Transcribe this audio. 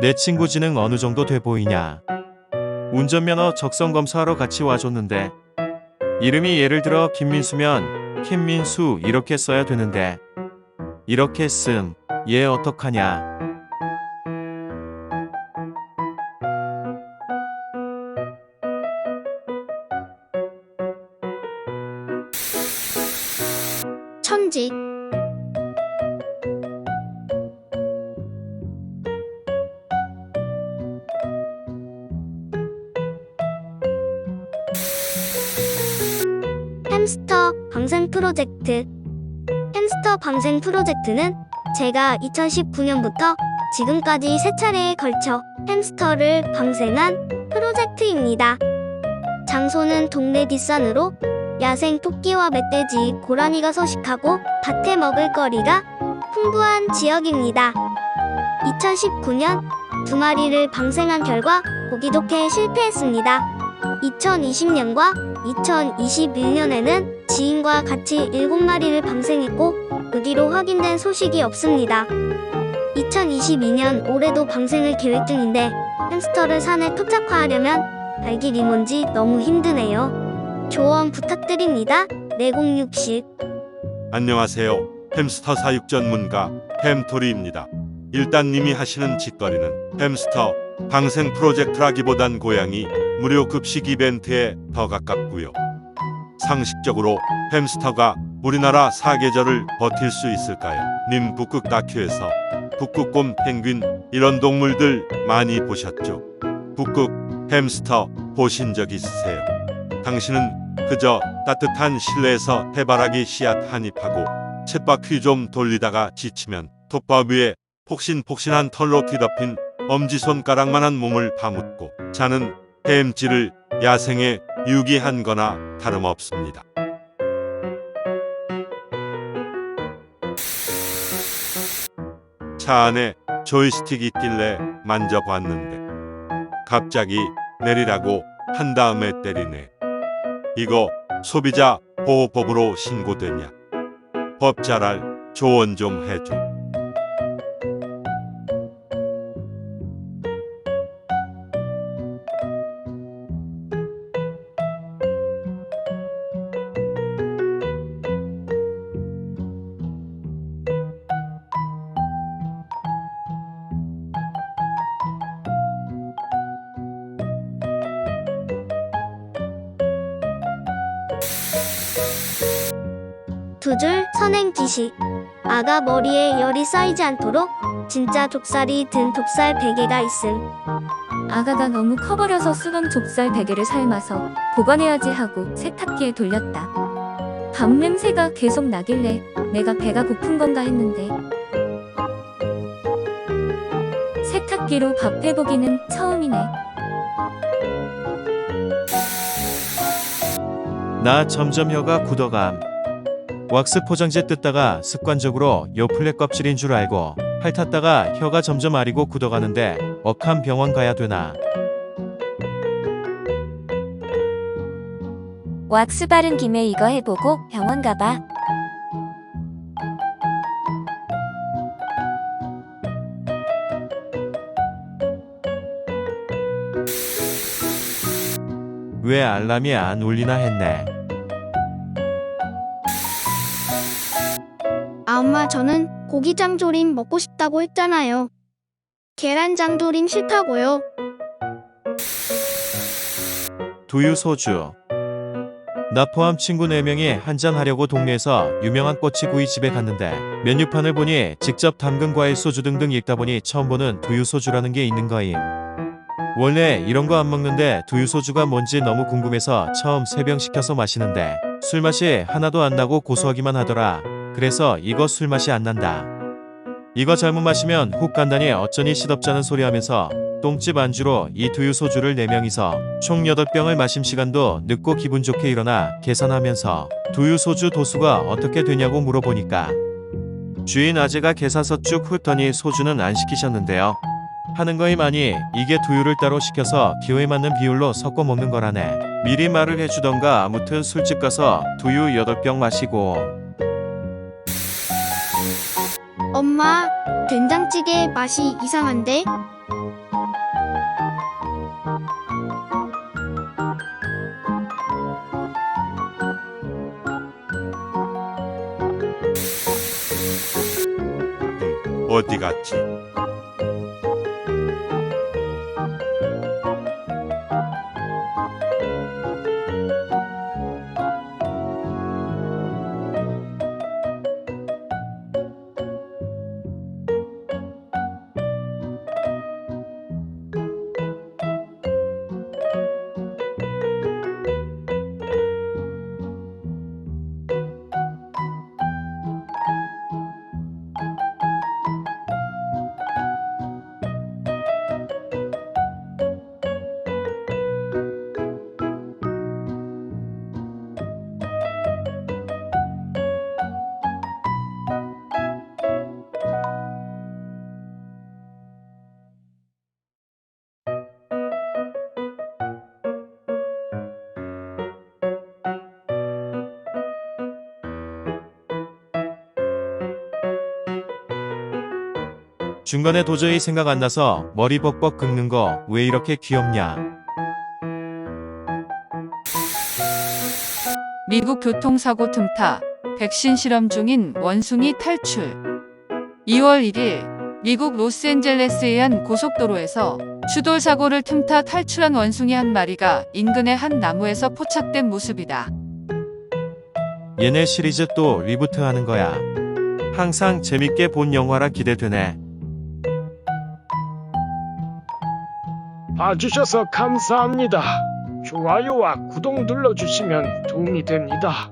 내 친구 지능 어느 정도 돼 보이냐? 운전면허 적성 검사하러 같이 와줬는데 이름이 예를 들어 김민수면 김민수 이렇게 써야 되는데 이렇게 씀얘 어떡하냐? 천지 햄스터 방생 프로젝트 햄스터 방생 프로젝트는 제가 2019년부터 지금까지 세 차례에 걸쳐 햄스터를 방생한 프로젝트입니다. 장소는 동네 뒷산으로 야생 토끼와 멧돼지, 고라니가 서식하고 밭에 먹을 거리가 풍부한 지역입니다. 2019년 두 마리를 방생한 결과 보기 좋게 실패했습니다. 2020년과 2021년에는 지인과 같이 7마리를 방생했고 그 뒤로 확인된 소식이 없습니다. 2022년 올해도 방생을 계획 중인데 햄스터를 산에 토착화하려면 발길이 뭔지 너무 힘드네요. 조언 부탁드립니다. 4060 안녕하세요. 햄스터 사육 전문가 햄토리입니다. 일단 님이 하시는 짓거리는 햄스터 방생 프로젝트라기보단 고양이 무료 급식 이벤트에 더 가깝고요. 상식적으로 햄스터가 우리나라 사계절을 버틸 수 있을까요? 님 북극 다큐에서 북극곰, 펭귄 이런 동물들 많이 보셨죠? 북극 햄스터 보신 적 있으세요? 당신은 그저 따뜻한 실내에서 해바라기 씨앗 한 입하고 쳇바퀴 좀 돌리다가 지치면 톱밥 위에 폭신폭신한 털로 뒤덮인 엄지손가락만한 몸을 파묻고 자는 햄찌를 야생에 유기한 거나 다름없습니다. 차 안에 조이스틱 있길래 만져봤는데 갑자기 내리라고 한 다음에 때리네. 이거 소비자 보호법으로 신고되냐? 법 잘할 조언 좀 해줘. 두 줄 선행 지시. 아가 머리에 열이 쌓이지 않도록 진짜 족살이 든 족살 베개가 있음. 아가가 너무 커버려서 쓰던 족살 베개를 삶아서 보관해야지 하고 세탁기에 돌렸다. 밥 냄새가 계속 나길래 내가 배가 고픈 건가 했는데 세탁기로 밥 해보기는 처음이네. 나 점점 혀가 굳어감. 왁스 포장재 뜯다가 습관적으로 요 플랫 껍질인 줄 알고 핥았다가 혀가 점점 아리고 굳어가는데 억한 병원 가야 되나? 왁스 바른 김에 이거 해보고 병원 가봐. 왜 알람이 안 울리나 했네. 아, 엄마, 저는 고기장조림 먹고 싶다고 했잖아요. 계란장조림 싫다고요. 두유 소주. 나 포함 친구 4명이 한잔 하려고 동네에서 유명한 꼬치구이 집에 갔는데 메뉴판을 보니 직접 담근 과일 소주 등등 읽다 보니 처음 보는 두유 소주라는 게 있는 거임. 원래 이런 거 안 먹는데 두유 소주가 뭔지 너무 궁금해서 처음 3병 시켜서 마시는데 술 맛이 하나도 안 나고 고소하기만 하더라. 그래서 이거 술 맛이 안 난다. 이거 잘못 마시면 훅 간다니 어쩌니 시덥잖은 소리 하면서 똥집 안주로 이 두유 소주를 4명이서 총 8병을 마심 시간도 늦고 기분 좋게 일어나 계산하면서 두유 소주 도수가 어떻게 되냐고 물어보니까 주인 아재가 계산서 쭉 훑더니 소주는 안 시키셨는데요. 하는 아니 이게 두유를 따로 시켜서 기호에 맞는 비율로 섞어 먹는 거라네. 미리 말을 해주던가 아무튼 술집 가서 두유 8병 마시고 엄마, 된장찌개 맛이 이상한데? 어디 갔지? 중간에 도저히 생각 안 나서 머리 벅벅 긁는 거 왜 이렇게 귀엽냐? 미국 교통사고 틈타 백신 실험 중인 원숭이 탈출. 2월 1일 미국 로스앤젤레스의 한 고속도로에서 추돌 사고를 틈타 탈출한 원숭이 한 마리가 인근의 한 나무에서 포착된 모습이다. 얘네 시리즈 또 리부트 하는 거야. 항상 재밌게 본 영화라 기대되네. 봐주셔서 감사합니다. 좋아요와 구독 눌러주시면 도움이 됩니다.